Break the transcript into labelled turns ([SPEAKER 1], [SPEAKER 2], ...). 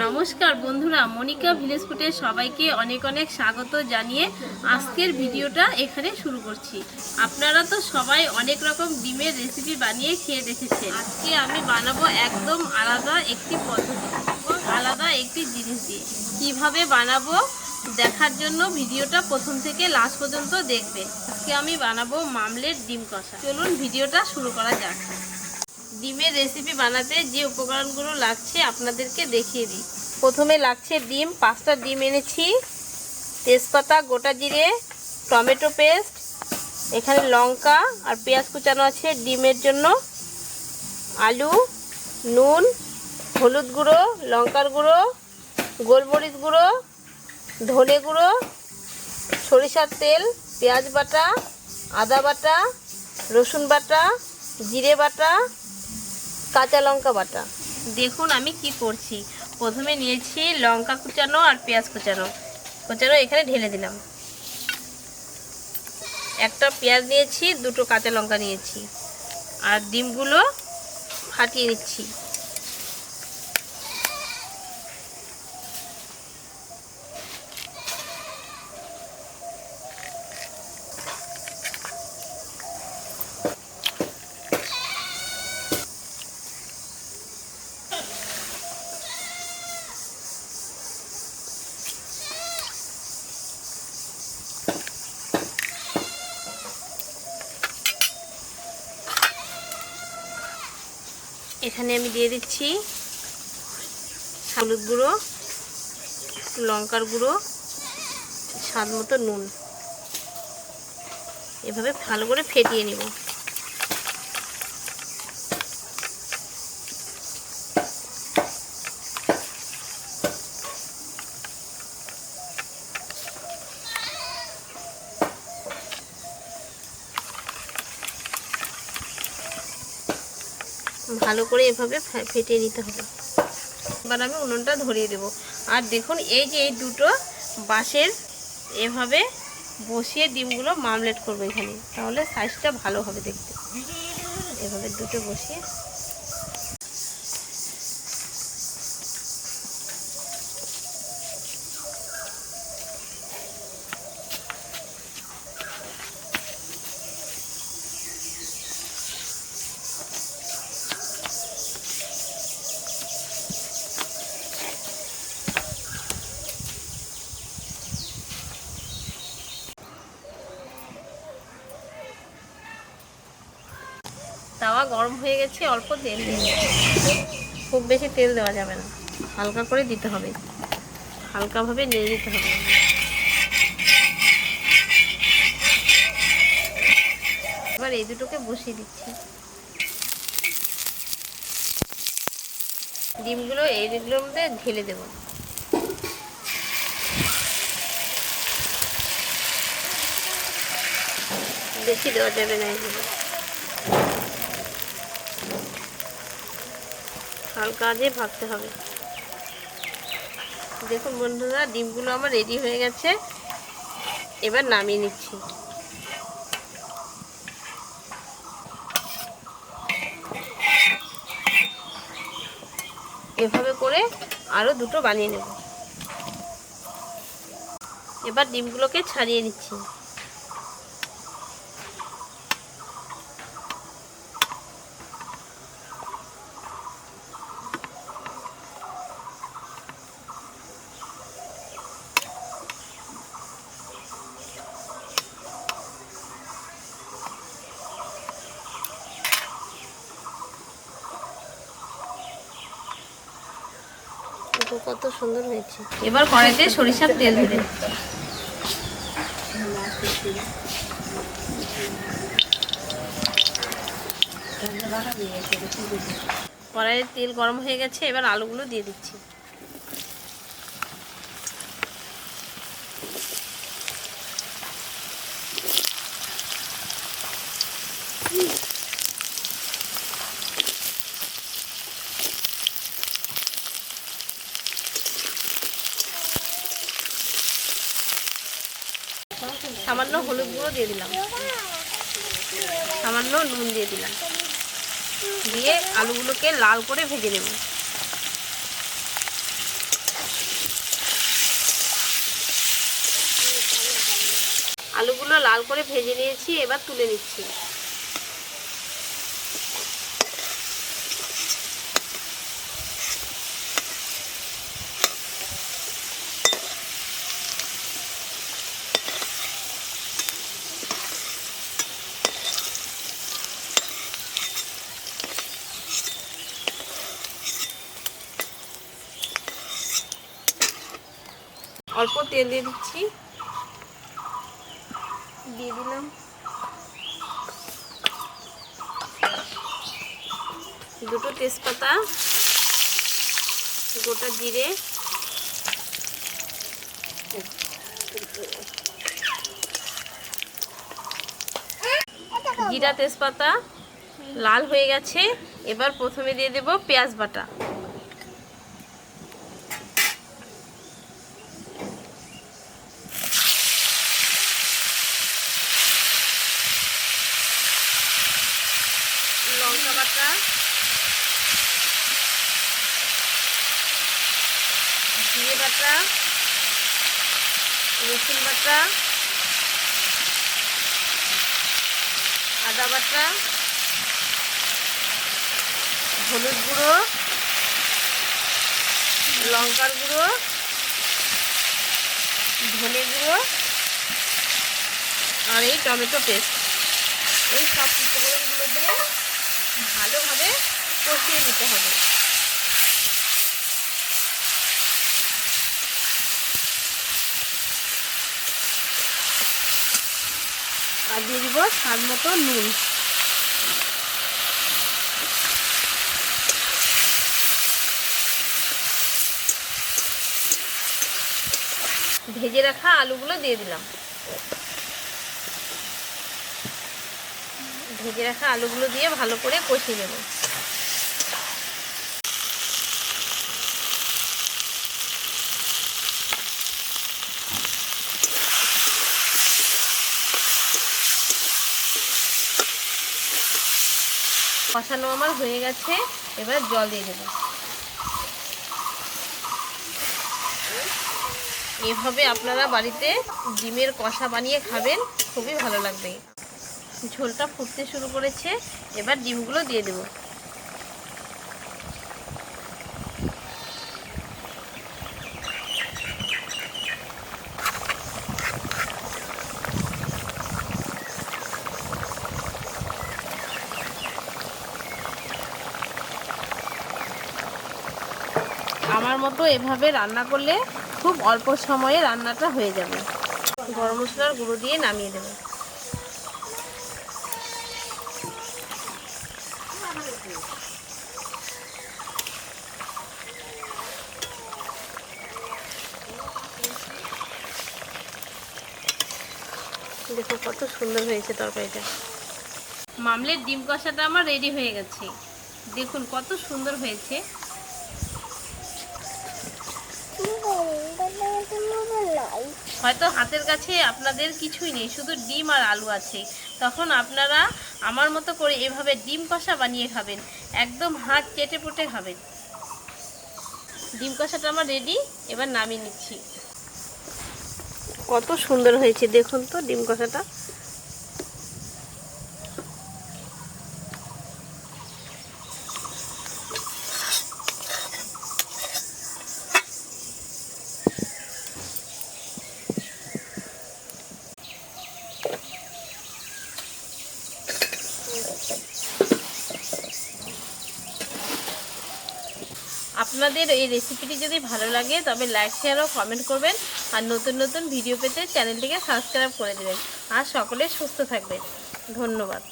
[SPEAKER 1] নমস্কার বন্ধুরা, মনিকা ভিলেজ ফুটে সবাইকে অনেক অনেক স্বাগত জানিয়ে আজকের ভিডিওটা এখানে শুরু করছি। আপনারা তো সবাই অনেক রকম ডিমের রেসিপি বানিয়ে খেয়ে দেখেছেন। আজকে আমি বানাবো একদম আলাদা একটি পদ্ধতি আলাদা একটি জিনিস দিয়ে। কীভাবে বানাবো দেখার জন্য ভিডিওটা প্রথম থেকে লাস্ট পর্যন্ত দেখবে আজকে আমি বানাবো মামলের ডিম কষা। চলুন ভিডিওটা শুরু করা যাক। ডিমের রেসিপি বানাতে যে উপকরণগুলো লাগছে আপনাদেরকে দেখিয়ে দিই। প্রথমে লাগছে ডিম, পাঁচটা ডিম এনেছি। তেজপাতা, গোটা জিরে, টমেটো পেস্ট, এখানে লঙ্কা আর পেঁয়াজ কুচানো আছে ডিমের জন্য। আলু, নুন, হলুদ গুঁড়ো, লঙ্কার গুঁড়ো, গোলমরিচ গুঁড়ো, ধনে গুঁড়ো, সরিষার তেল, পেঁয়াজ বাটা, আদা বাটা, রসুন বাটা, জিরে বাটা কাঁচা লঙ্কা বাটা। দেখুন আমি কি করছি। প্রথমে নিয়েছি লঙ্কা কুচানো আর পেঁয়াজ কুচানো। কুচানো এখানে ঢেলে দিলাম। একটা পেঁয়াজ নিয়েছি, দুটো কাঁচা লঙ্কা নিয়েছি। আর ডিমগুলো ফাটিয়ে নিচ্ছি। এখানে আমি দিয়ে দিচ্ছি হলুদ গুঁড়ো, লঙ্কার গুঁড়ো, স্বাদ মতো নুন। এভাবে ভালো করে ফেটিয়ে নিব। ভালো করে এভাবে ফেটিয়ে নিতে হবে। এবার আমি উনুনটা ধরিয়ে দেব। আর দেখুন, এই যে এই দুটো বাঁশের এভাবে বসিয়ে ডিমগুলো মামলেট করব এখানে। তাহলে সাইজটা ভালো হবে দেখতে। এভাবে দুটো বসিয়ে গরম হয়ে গেছে, অল্প তেল দিয়ে খুব বেশি তেল দেওয়া যাবে না। হালকা করে দিতে হবে। হালকাভাবে নিয়ে দিতে হবে। এবার এই দুটোকে বসিয়ে দিচ্ছি। ডিমগুলো এই ডিমগুলোর মধ্যে ঢেলে দেবো। বেশি দেওয়া যাবে না এগুলো হালকা দিয়ে ভাজতে হবে। দেখুন বন্ধুরা, ডিমগুলো আমার রেডি হয়ে গেছে। এবার নামিয়ে নিচ্ছি। এভাবে করে আরও দুটো বানিয়ে নেব। এবার ডিমগুলোকে ছাড়িয়ে নিচ্ছি। কত সুন্দর হয়েছে। এবার কড়াইতে সরিষার তেল দিলে কড়াইয়ের তেল গরম হয়ে গেছে, এবার আলুগুলো দিয়ে দিচ্ছি। সামান্য হলুদ গুঁড়ো দিয়ে দিলাম। সামান্য নুন দিয়ে দিলাম। দিয়ে আলুগুলোকে লাল করে ভেজে নেব। আলুগুলো লাল করে ভেজে নিয়েছি, এবার তুলে নিচ্ছি। অল্প তেল দিয়ে দিচ্ছি। দিয়ে দিলাম। দুটো তেজপাতা গোটা জিরে। জিরা তেজপাতা লাল হয়ে গেছে। এবার প্রথমে দিয়ে দেব পেঁয়াজ বাটা লঙ্কা বাটা জিরে বাটা, রসুন বাটা, আদা বাটা, হলুদ গুঁড়ো, লঙ্কার গুঁড়ো, ধনে গুঁড়ো আর এই টমেটো পেস্ট। এই সব উপকরণগুলো দিয়ে ভালোভাবে কষিয়ে নিতে হবে। আর দিয়ে দিব স্বাদ মতো নুন। ভেজে রাখা আলুগুলো দিয়ে দিলাম। ভেজে রাখা আলুগুলো দিয়ে ভালো করে কষিয়ে নেব। কষানো আমার হয়ে গেছে। এবার জল দিয়ে দেবো। এভাবে আপনারা বাড়িতে ডিমের কষা বানিয়ে খাবেন, খুবই ভালো লাগবে। ঝোলটা ফুটতে শুরু করেছে, এবার ডিমগুলো দিয়ে দেব। মতো এভাবে রান্না করলে খুব অল্প সময়ে রান্নাটা হয়ে যাবে। গরম মশলার গুঁড়ো দিয়ে নামিয়ে দেবো। দেখো কত সুন্দর হয়েছে তরকারিটা। মামলের ডিম কষাটা আমার রেডি হয়ে গেছে। দেখুন কত সুন্দর হয়েছে। হয়তো হাতের কাছে আপনাদের কিছুই নেই শুধু ডিম আর আলু আছে। তখন আপনারা আমার মতো করে এভাবে ডিম কষা বানিয়ে খাবেন। একদম হাত চেটে পুটে খাবেন। ডিম কষাটা আমার রেডি এবার নামিয়ে নিচ্ছি। কত সুন্দর হয়েছে দেখুন তো ডিম কষাটা। আপনাদের এই রেসিপিটি যদি ভালো লাগে, তবে লাইক শেয়ার ও কমেন্ট করবেন আর নতুন নতুন ভিডিও পেতে চ্যানেলটিকে সাবস্ক্রাইব করে দেবেন। আর সকলে সুস্থ থাকবেন। ধন্যবাদ।